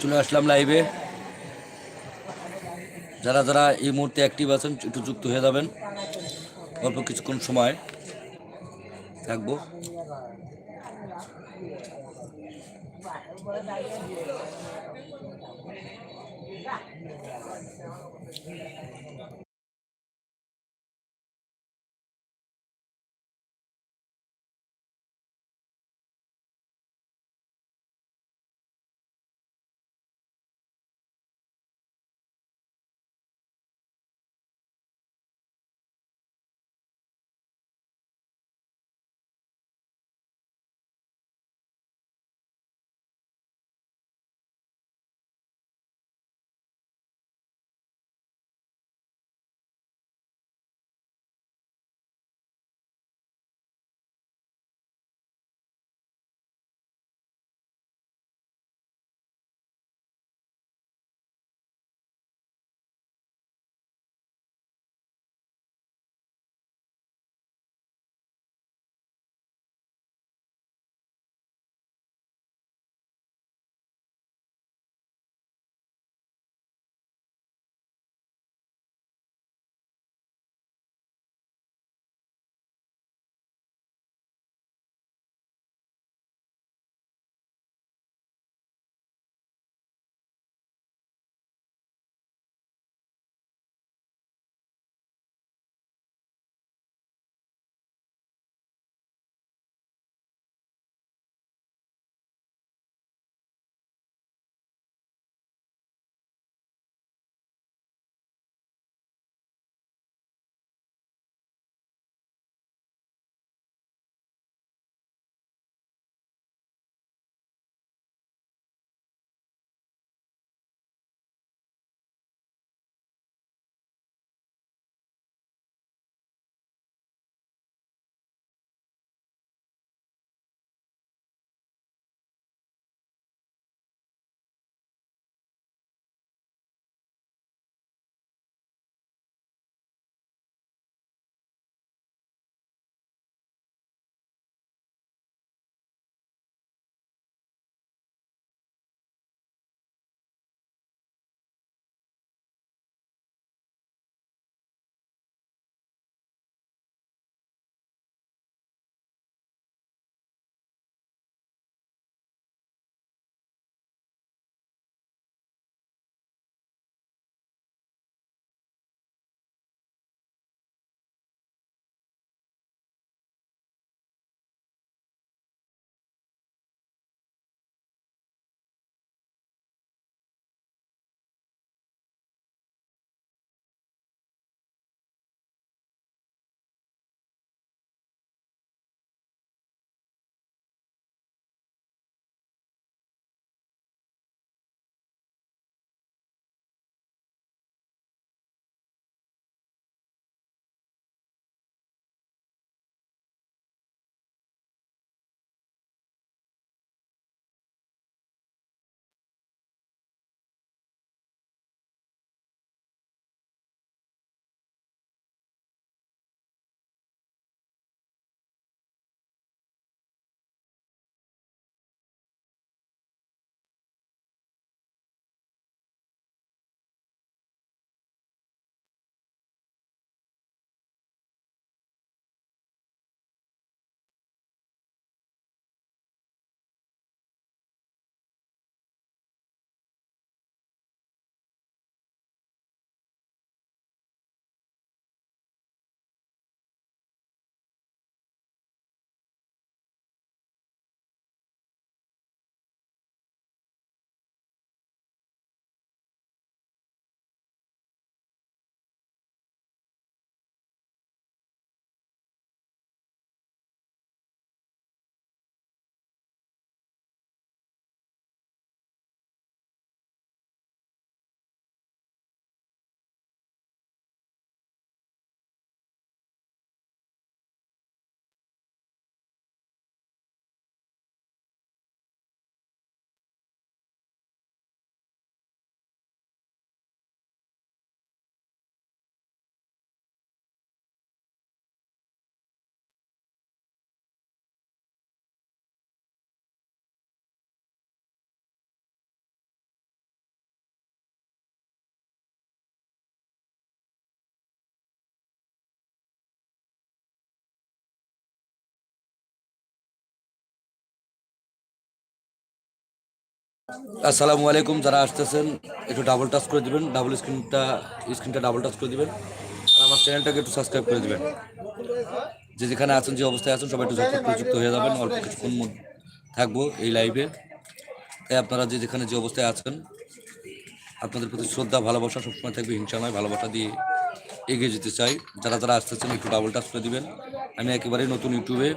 চলে আসলাম লাইভে যারা যারা এই মুহূর্তে অ্যাক্টিভ আছেন, একটু যুক্ত হয়ে যাবেন। অল্প কিছুক্ষণ সময় থাকব। আসসালামু আলাইকুম, যারা আসতেছেন, একটু ডাবল টাচ করে দিবেন ডাবল স্ক্রিনটা স্ক্রিনটা ডাবল টাচ করে দিবেন, আর আমার চ্যানেলটাকে একটু সাবস্ক্রাইব করে দিবেন। যে যেখানে আছেন, যে অবস্থায় আছেন, সবাই একটু ঝটপট যুক্ত হয়ে যাবেন, অল্প কিছুক্ষণ থাকব এই লাইভে তাই আপনারা যে যেখানে যে অবস্থায় আছেন, আপনাদের প্রতি শ্রদ্ধা, ভালোবাসা সবসময় থাকবে হিংসা নয় ভালোবাসা দিয়ে এগিয়ে যেতে চাই। যারা যারা আসতেছেন, একটু ডাবল টাচ করে দিবেন। আমি একেবারেই নতুন ইউটিউবে,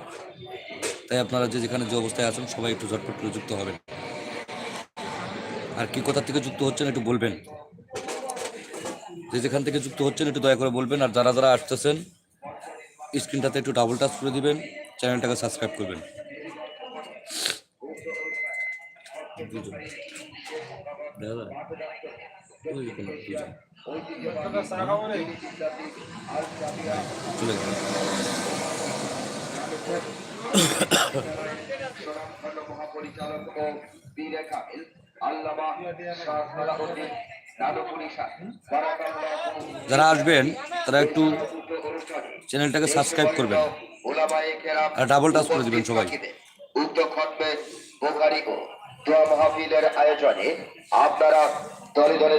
তাই আপনারা যে যেখানে যে অবস্থায় আছেন, সবাই একটু ঝটপট করে যুক্ত হবেন। আর কি কোথা থেকে যুক্ত হচ্ছেন একটু বলবেন। যে যেখান থেকে যুক্ত হচ্ছেন একটু দয়া করে বলবেন আর যারা যারা আসতেছেন স্ক্রিনটাতে একটু ডাবল টাচ করে দিবেন চ্যানেলটাকে সাবস্ক্রাইব করবেন। চলে গেল। মহাপরিচালক ও যারা আসবেন তারা একটু চ্যানেলটাকে সাবস্ক্রাইব করবেন। আর ডাবল টাচ করে দিবেন সবাই। বোখারি দোয়া মাহফিলের আয়োজনে। আপনারা দলে দলে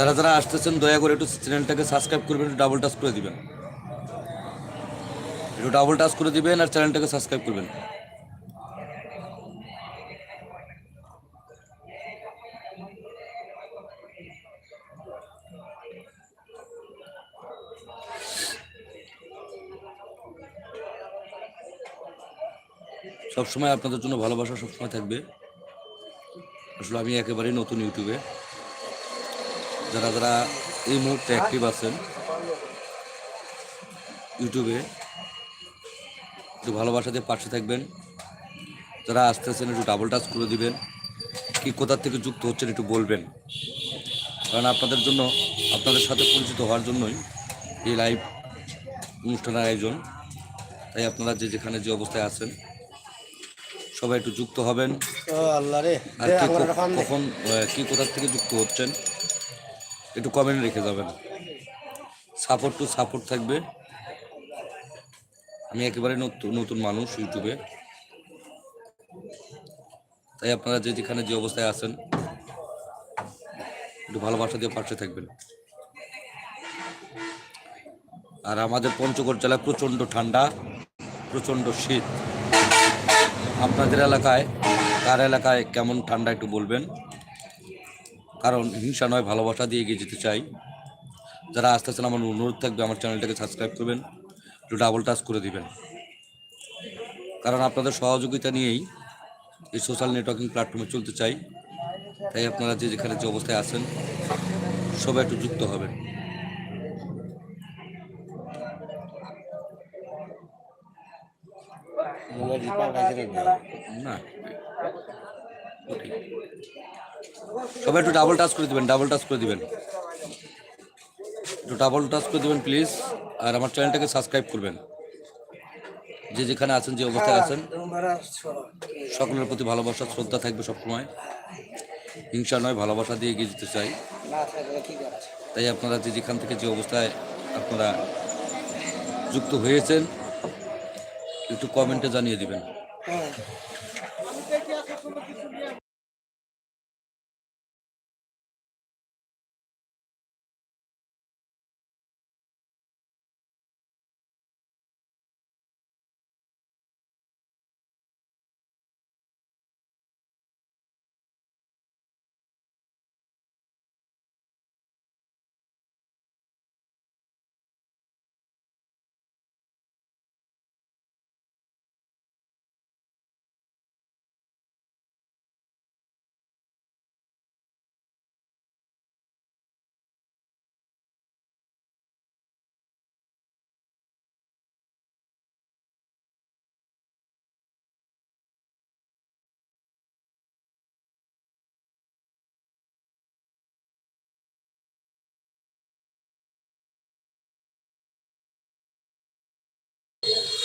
যারা যারা আসতেছেন, দয়া করে একটু চ্যানেলটাকে সাবস্ক্রাইব করবেন, একটু ডাবল টাচ করে দিবেন। একটু ডাবল টাচ করে দিবেন আর চ্যানেলটাকে সাবস্ক্রাইব করবেন। সবসময় আপনাদের জন্য ভালোবাসা সবসময় থাকবে। আসলে আমি একেবারেই নতুন ইউটিউবে। যারা যারা এই মুহূর্তে অ্যাক্টিভ আছেন ইউটিউবে একটু ভালোবাসা দিয়ে পাশে থাকবেন। যারা আসতেছেন একটু ডাবল টাচ করে দিবেন। কি কোথার থেকে যুক্ত হচ্ছেন একটু বলবেন। কারণ আপনাদের জন্য আপনাদের সাথে পরিচিত হওয়ার জন্যই এই লাইভ অনুষ্ঠানের আয়োজন। তাই আপনারা যে যেখানে যে অবস্থায় আছেন সবাই একটু যুক্ত হবেন। কখন কি কোথা থেকে যুক্ত হচ্ছেন একটু কমেন্ট রেখে যাবেন। সাপোর্ট টু সাপোর্ট থাকবে। আমি একেবারে নতুন নতুন মানুষ ইউটিউবে তাই আপনারা যে যেখানে যে অবস্থায় আছেন, একটু ভালোবাসা দিয়ে পাশে থাকবেন। আর আমাদের পঞ্চগড় জেলা প্রচণ্ড ঠান্ডা, প্রচণ্ড শীত। আপনাদের এলাকায়, কার এলাকায় কেমন ঠান্ডা একটু বলবেন? কারণ হিংসা নয় ভালোবাসা দিয়ে এগিয়ে যেতে চাই। যারা আস্তে আস্তে আমার অনুরোধ থাকবে আমার চ্যানেলটাকে সাবস্ক্রাইব করবেন একটু ডাবল টাচ করে দিবেন। কারণ আপনাদের সহযোগিতা নিয়েই এই সোশ্যাল নেটওয়ার্কিং প্ল্যাটফর্মে চলতে চাই। তাই আপনারা যে যেখানে যে অবস্থায় আছেন সবাই একটু যুক্ত হবেন। না। সবাই একটু ডাবল টাচ করে দিবেন ডাবল টাচ করে দিবেন। একটু ডাবল টাচ করে দিবেন প্লিজ আর আমার চ্যানেলটাকে সাবস্ক্রাইব করবেন। যে যেখানে আছেন যে অবস্থায় আছেন সকলের প্রতি ভালোবাসা শ্রদ্ধা থাকবে সবসময়। হিংসা নয় ভালোবাসা দিয়ে এগিয়ে যেতে চাই। তাই আপনারা যে যেখান থেকে যে অবস্থায় আপনারা যুক্ত হয়েছেন একটু কমেন্টে জানিয়ে দিবেন।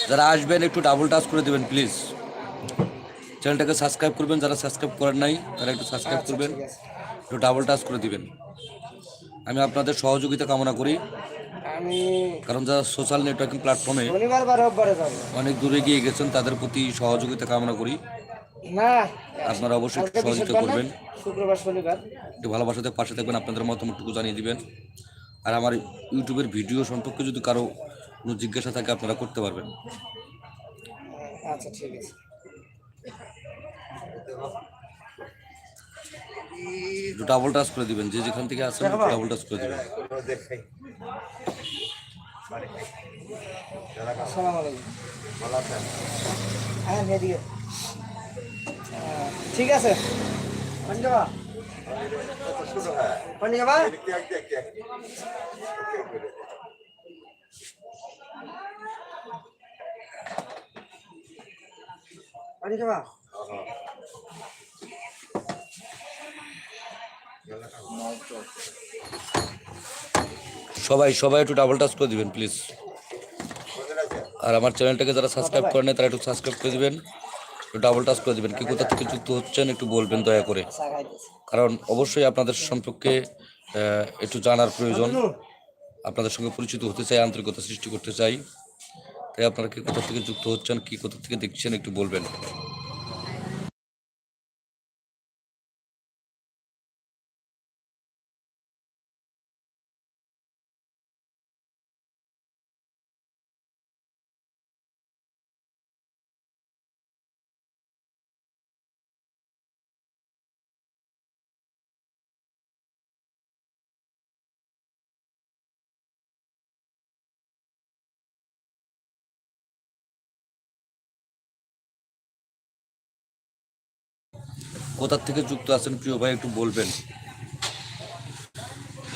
যারা আসবেন একটু ডাবল টাচ করে দেবেন প্লিজ চ্যানেলটাকে সাবস্ক্রাইব করবেন যারা সাবস্ক্রাইব করেন নাই তারা একটু সাবস্ক্রাইব আচ্ছা, করবেন। একটু ডাবল টাচ করে দিবেন। আমি আপনাদের সহযোগিতা কামনা করি। কারণ যারা সোশ্যাল নেটওয়ার্কিং প্ল্যাটফর্মে অনেক দূরে গিয়ে গেছেন তাদের প্রতি সহযোগিতা কামনা করি। আপনারা অবশ্যই একটু সহযোগিতা করবেন। একটু ভালোবাসাতে পাশে থাকবেন আপনাদের মতামতটুকু জানিয়ে দিবেন। আর আমার ইউটিউবের ভিডিও সম্পর্কে যদি কারও কোনো জিজ্ঞাসা থাকে আপনারা করতে পারবেন। আচ্ছা ঠিক আছে। ডাবল টাচ করে দিবেন যে যেখান থেকে আসেন ডাবল টাচ করে দিবেন। হ্যাঁ ঠিক আছে। পানি যাবা পানি সবাই সবাই একটু ডাবল টাচ করে দিবেন প্লিজ আর আমার চ্যানেলটাকে যারা সাবস্ক্রাইব করেন তারা একটু সাবস্ক্রাইব করে দিবেন একটু ডাবল টাচ করে দিবেন। কি কোথা থেকে যুক্ত হচ্ছেন একটু বলবেন দয়া করে। কারণ অবশ্যই আপনাদের সম্পর্কে একটু জানার প্রয়োজন। আপনাদের সঙ্গে পরিচিত হতে চাই আন্তরিকতা সৃষ্টি করতে চাই। তাই আপনারা কি কোথা থেকে যুক্ত হচ্ছেন কি কোথা থেকে দেখছেন একটু বলবেন। কোথা থেকে যুক্ত আছেন প্রিয় ভাই, একটু বলবেন?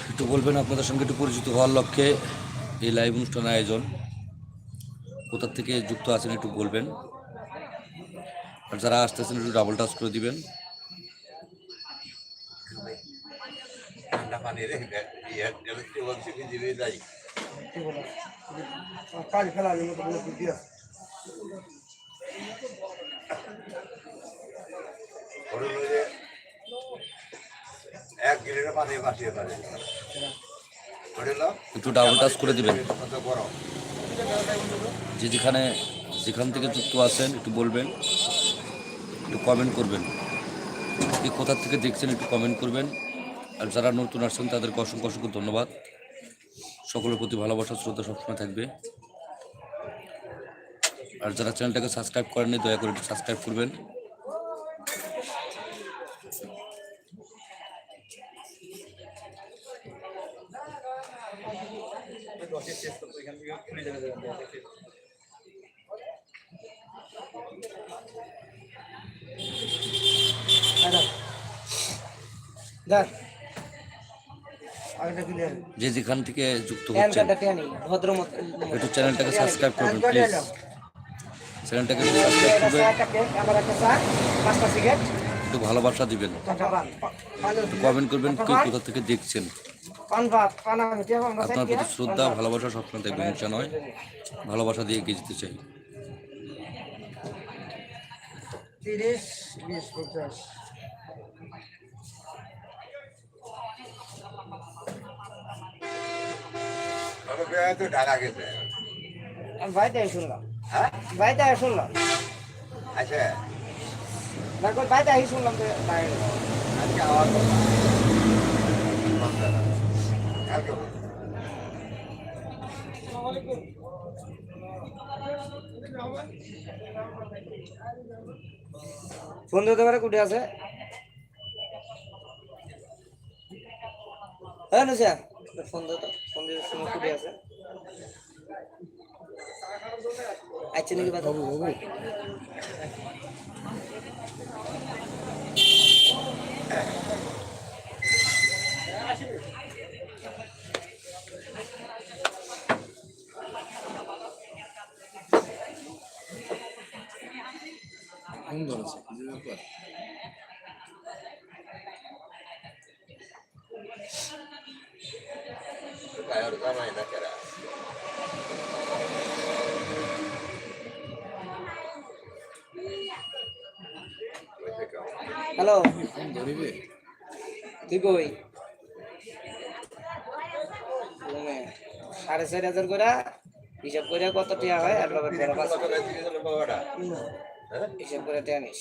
একটু বলবেন আপনাদের সঙ্গে, একটু পরিচিত হওয়ার লক্ষ্যে এই লাইভ অনুষ্ঠান আয়োজন। কোথার থেকে যুক্ত আছেন একটু বলবেন? আর যারা আসতেছেন, একটু ডাবল টাচ করে দিবেন। কি বলো কাল ফেলা এক গিলিটা পানি বাসিয়ে পারে একটু ডাবল টাচ করে দিবেন। যে যেখানে যেখান থেকে যুক্ত আছেন একটু বলবেন। একটু কমেন্ট করবেন। কি কোথা থেকে দেখছেন একটু কমেন্ট করবেন। আর যারা নতুন আসছেন তাদেরকে অসংখ্য অসংখ্য ধন্যবাদ। সকলের প্রতি ভালোবাসা শ্রদ্ধা সবসময় থাকবে। আর যারা চ্যানেলটাকে সাবস্ক্রাইব করেননি দয়া করে একটু সাবস্ক্রাইব করবেন। যে যেখান থেকে যুক্ত হচ্ছেন একটু চ্যানেলটাকে সাবস্ক্রাইব করবেন প্লিজ। চ্যানেলটাকে একটু সাবস্ক্রাইব করবেন। ভালোবাসা দিবেন। কমেন্ট করবেন কেউ কোথা থেকে দেখছেন। আপনার প্রতি শ্রদ্ধা ভালোবাসা সবসময় থাকবে হিংসা নয়। ভালোবাসা দিয়ে এগিয়ে যেতে চাই। তিরিশ বিশ পঞ্চাশ। তো ঢাকা গেছে। বাড়িতে এসে শুনলাম। হ্যাঁ? বাড়িতে এসে শুনলাম। আচ্ছা। তারপর বাড়িতে এসে শুনলাম যে আজকে কথা কালকে ফোন দিতে পারে কুটে আছে। হ্যাঁ নুসিয়া ফোন সময় কুটে আছে। আচ্ছা নাকি বাদ গায়ের জামাই না তুই কই? সাড়ে চার হাজার করে হিসাব করে কত টিয়া হয়? আর বাবার পাঁচ হিসাব করে টিয়া নিস।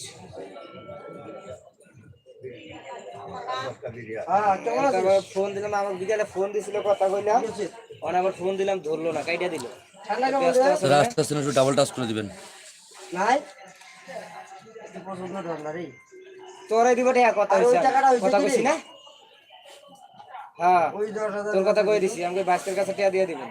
ফোন দিলাম আমার বিকালে ফোন দিছিল কথা কইলাম। অন আবার ফোন দিলাম ধরলো না কাইটা দিল। হয়। আসতেছেন একটু ডাবল টাচ করে দিবেন। তোরাই দিব কথা হইছে কথা কইছি না? হ্যাঁ তোর কথা কই দিছি? আমাকে বাস্কের কাছে টিয়া দিয়ে দিবেন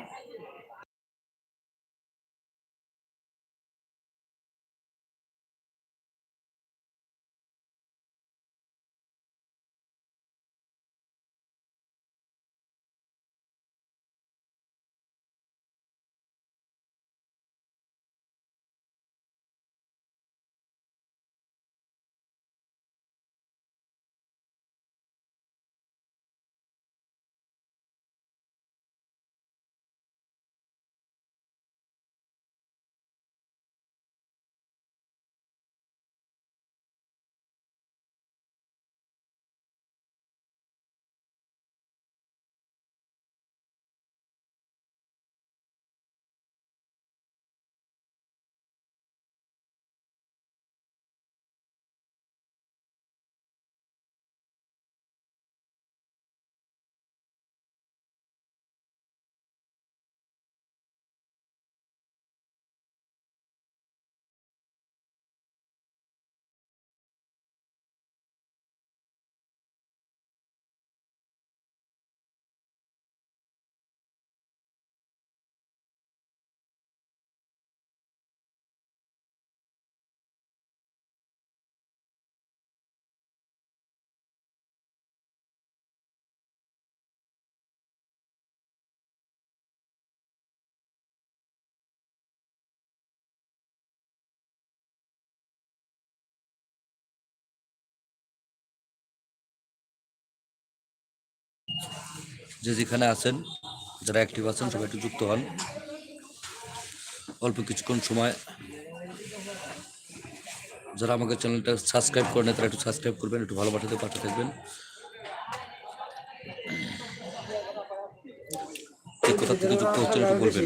যে যেখানে আছেন, যারা অ্যাক্টিভ আছেন, সবাই একটু যুক্ত হন। অল্প কিছুক্ষণ সময়। যারা আমাকে চ্যানেলটা সাবস্ক্রাইব করেন তারা একটু সাবস্ক্রাইব করবেন, একটু ভালোবাসাতে পাঠা থাকবেন। কোথা থেকে যুক্ত হচ্ছেন একটু বলবেন।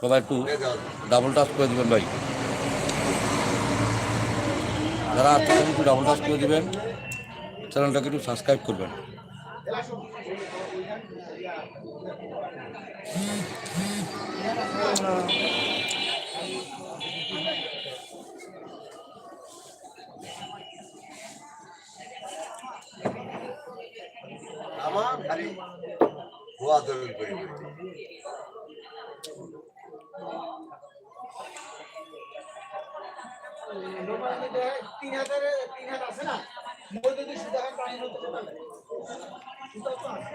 সবাই একটু ডাবল টাচ করে দিবেন ভাই। যারা আসতেছেন একটু ডাবল টাচ করে দেবেন। চ্যানেলটাকে একটু সাবস্ক্রাইব করবেন। আমার খালি ভুয়া দলিল করে তিন হাজারে তিন হাজার আছে না মই যদি সুতা পানি হতে সুতা তো আছে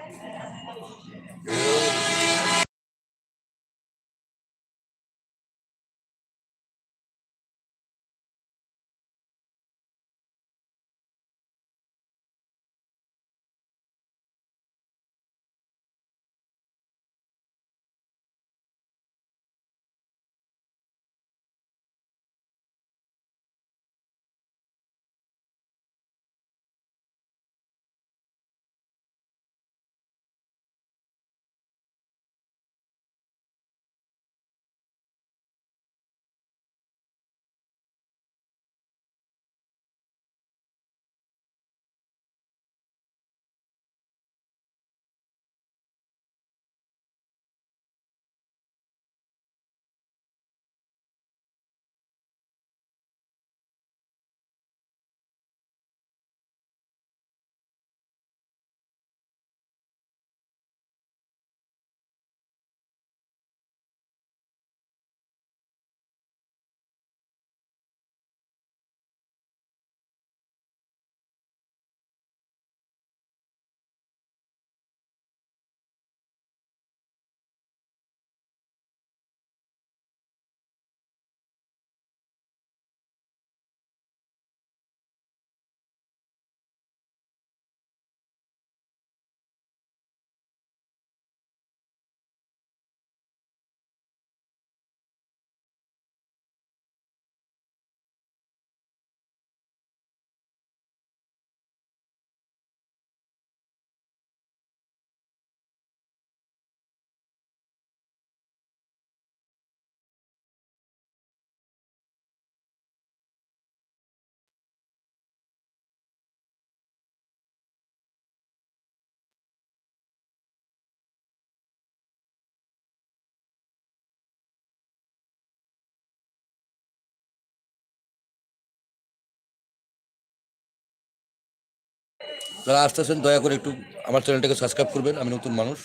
যারা আসতেছেন দয়া করে একটু আমার চ্যানেলটাকে সাবস্ক্রাইব করবেন, আমি নতুন মানুষ।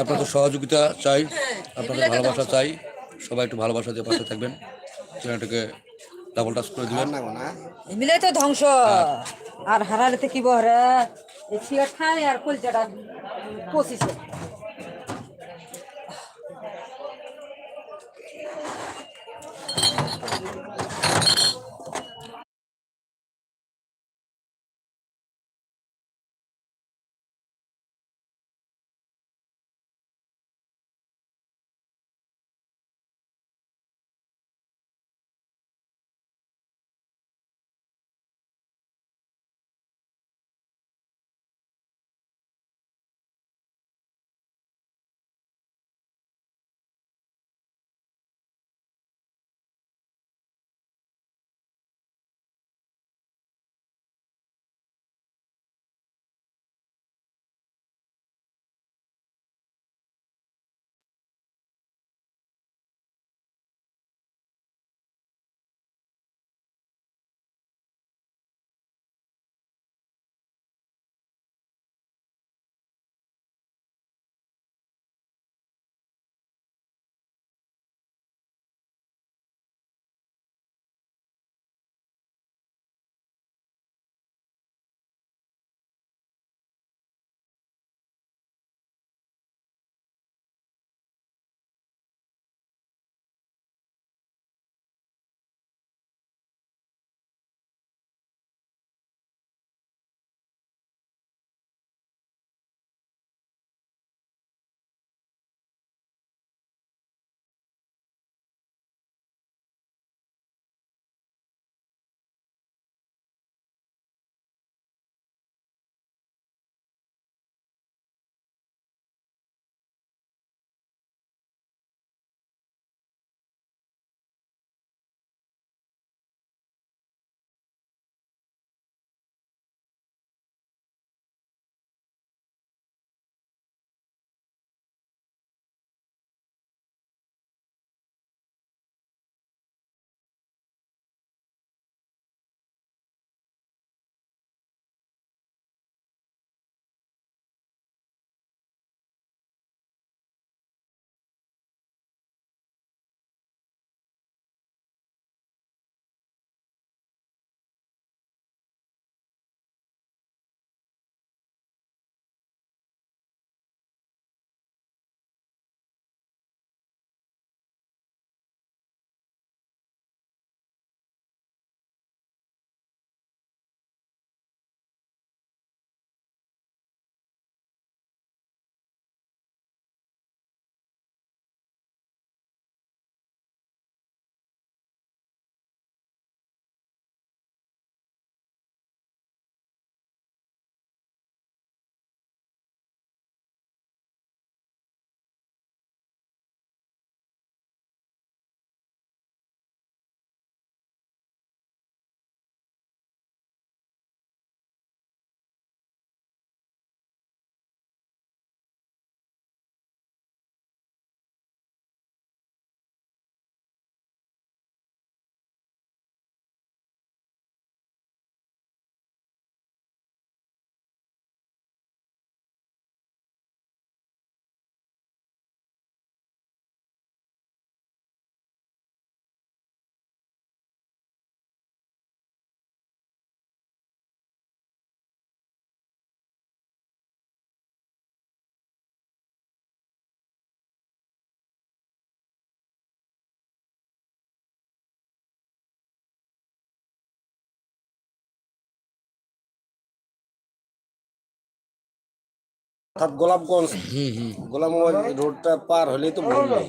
আপনাদের সহযোগিতা চাই, আপনাদের ভালোবাসা চাই, সবাই একটু ভালোবাসা দিয়ে পাশে থাকবেন। চ্যানেলটাকে ডাবল টাচ করে দিবেন। মিলে তো ধ্বংস। আর হারালে কি বহরে? খায় আর কলচাটা পচিছে। অর্থাৎ গোলাপগঞ্জ। গোলামগঞ্জ রোডটা পার হলেই তো বললেই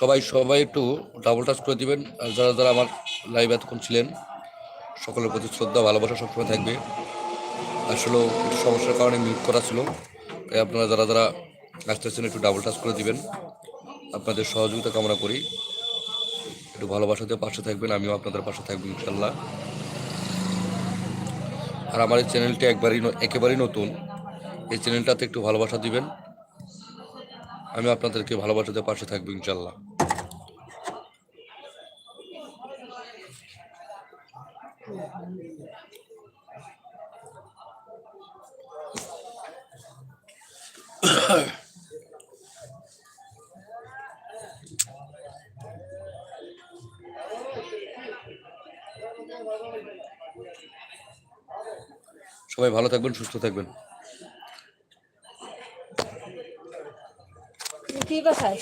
সবাই সবাই একটু ডাবল টাচ করে দিবেন। আর যারা যারা আমার লাইভ এতক্ষণ ছিলেন সকলের প্রতি শ্রদ্ধা ভালোবাসা সবসময় থাকবে। আসলে সমস্যার কারণে মিউট করা ছিল। তাই আপনারা যারা যারা আসতেছেন একটু ডাবল টাচ করে দিবেন। আপনাদের সহযোগিতা কামনা করি। একটু ভালোবাসাতে পাশে থাকবেন আমিও আপনাদের পাশে থাকব ইনশাল্লাহ। আর আমার এই চ্যানেলটি একবারই একেবারেই নতুন। এই চ্যানেলটাতে একটু ভালোবাসা দিবেন। আমি আপনাদেরকে ভালোবাসাতে পাশে থাকব, ইনশাল্লাহ। সবাই ভালো থাকবেন, সুস্থ থাকবেন। কি বাসায়?